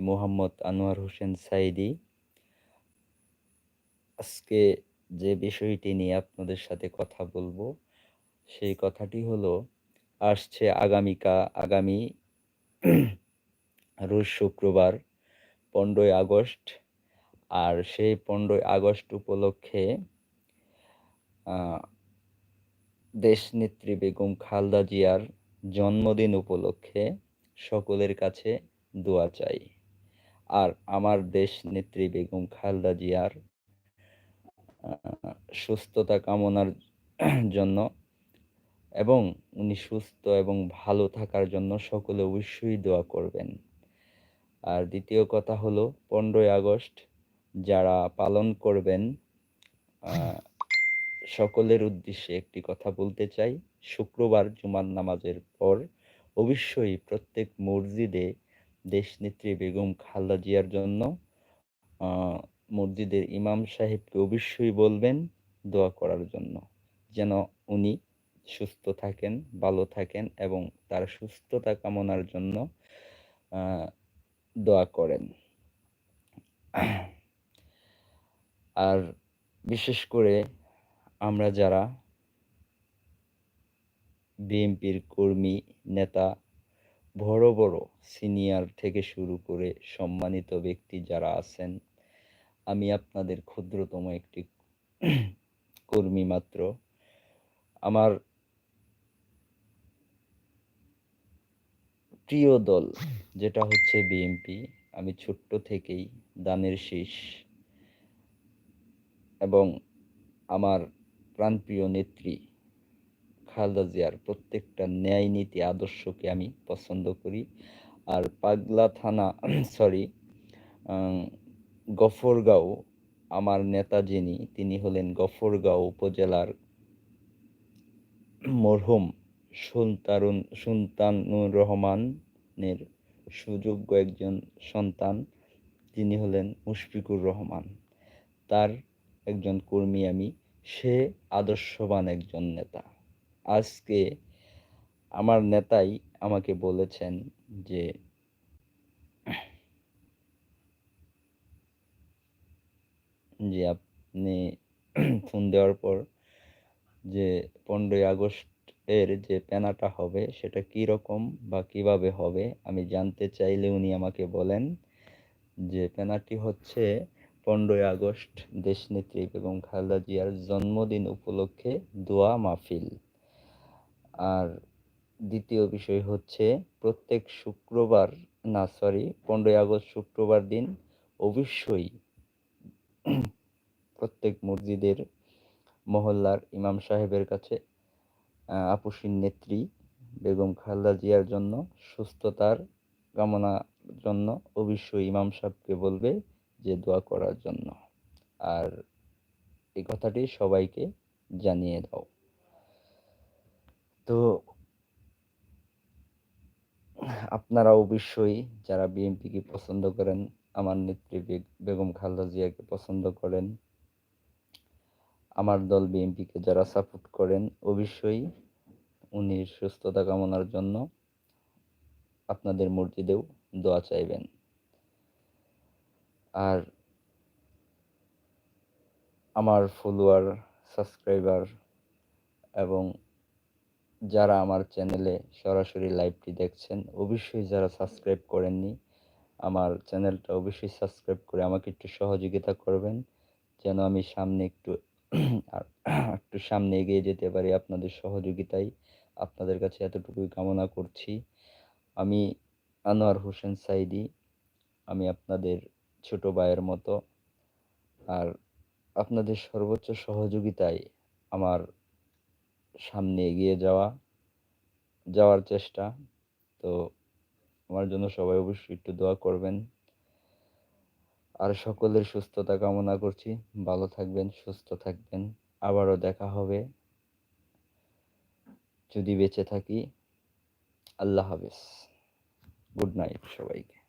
মোহাম্মদ আনোয়ার হোসেন সাইদি। আজকে যে বিষয়টি নিয়ে আপনাদের সাথে কথা বলব, সেই কথাটি হলো, আসছে আগামীকা, আগামী রোজ শুক্রবার, পনেরোই আগস্ট। আর সেই পনেরোই আগস্ট উপলক্ষে দেশনেত্রী বেগম খালদা জিয়ার জন্মদিন উপলক্ষে সকলের কাছে দোয়া চাই। আর আমার দেশ নেত্রী বেগম খালদা জিয়ার সুস্থতা কামনার জন্য এবং উনি সুস্থ এবং ভালো থাকার জন্য সকলে অবশ্যই দোয়া করবেন। আর দ্বিতীয় কথা হলো পনেরোই আগস্ট যারা পালন করবেন সকলের উদ্দেশ্যে একটি কথা বলতে চাই। শুক্রবার জুমার নামাজের পর অবশ্যই প্রত্যেক মসজিদে দেশনেত্রী বেগম খালদা জিয়ার জন্য মসজিদের ইমাম সাহেবকে অবশ্যই বলবেন দোয়া করার জন্য, যেন উনি সুস্থ থাকেন, ভালো থাকেন এবং তার সুস্থতা কামনার জন্য দোয়া করেন। আর বিশেষ করে আমরা যারা বিএনপির কর্মী, নেতা বড় বড় সিনিয়র থেকে শুরু করে সম্মানিত ব্যক্তি যারা আছেন, আমি আপনাদের ক্ষুদ্রতম একটি কর্মী মাত্র। আমার প্রিয় দল যেটা হচ্ছে বিএনপি আমি ছোট্ট থেকেই দানের শীষ এবং আমার প্রাণপ্রিয় নেত্রী খালেদা জিয়ার প্রত্যেকটা ন্যায় নীতি আদর্শকে আমি পছন্দ করি। আর পাগলা থানা সরি গফরগাঁও, আমার নেতা যিনি, তিনি হলেন গফরগাঁও উপজেলার মরহুম সুলতারুন, সুলতানুর রহমানের সুযোগ্য একজন সন্তান তিনি হলেন মুশফিকুর রহমান। তার একজন কর্মী আমি, সে আদর্শবান একজন নেতা। আজকে আমার নেতাই আমাকে বলেছেন যে যে আপনি ফোন দেওয়ার পর যে পনেরোই আগস্ট এর যে পেনাটা হবে সেটা কি রকম বা কীভাবে হবে আমি জানতে চাইলে উনি আমাকে বলেন যে পেনাটি হচ্ছে পনেরোই আগস্ট দেশনেত্রী বেগম খালেদা জিয়ার জন্মদিন উপলক্ষে দোয়া মাহফিল। আর দ্বিতীয় বিষয় হচ্ছে প্রত্যেক শুক্রবার, না সরি পনেরোই আগস্ট শুক্রবার দিন অবশ্যই প্রত্যেক মসজিদের মহল্লার ইমাম সাহেবের কাছে আপুসির নেত্রী বেগম খালেদা জিয়ার জন্য, সুস্থতার কামনার জন্য অবশ্যই ইমাম সাহেবকে বলবে যে দোয়া করার জন্য। আর এই কথাটি সবাইকে জানিয়ে দাও। তো আপনারা অবশ্যই যারা বিএনপিকে পছন্দ করেন, আমার নেত্রী বেগম খালেদা জিয়াকে পছন্দ করেন, আমার দল বিএনপিকে যারা সাপোর্ট করেন, অবশ্যই উনি সুস্থতা কামনার জন্য আপনাদের মসজিদেও দোয়া চাইবেন। আর আমার ফলোয়ার সাবস্ক্রাইবার এবং যারা আমার চ্যানেলে সরাসরি লাইভটি দেখছেন, অবশ্যই যারা সাবস্ক্রাইব করেননি, আমার চ্যানেলটা অবশ্যই সাবস্ক্রাইব করে আমাকে একটু সহযোগিতা করবেন, যেন আমি সামনে একটু একটু সামনে এগিয়ে যেতে পারি আপনাদের সহযোগিতায়। আপনাদের কাছে এতটুকুই কামনা করছি। আমি আনোয়ার হোসেন সাইদি, আমি আপনাদের ছোট ভাইয়ের মতো। আর আপনাদের সর্বোচ্চ সহযোগিতায় আমার সামনে এগিয়ে যাওয়া, যাওয়ার চেষ্টা। তো আমার জন্য সবাই অবশ্যই একটু দোয়া করবেন। আর সকলের সুস্থতা কামনা করছি। ভালো থাকবেন, সুস্থ থাকবেন। আবারও দেখা হবে। যদি বেঁচে থাকি, আল্লাহ হাফেজ। গুড নাইট সবাইকে।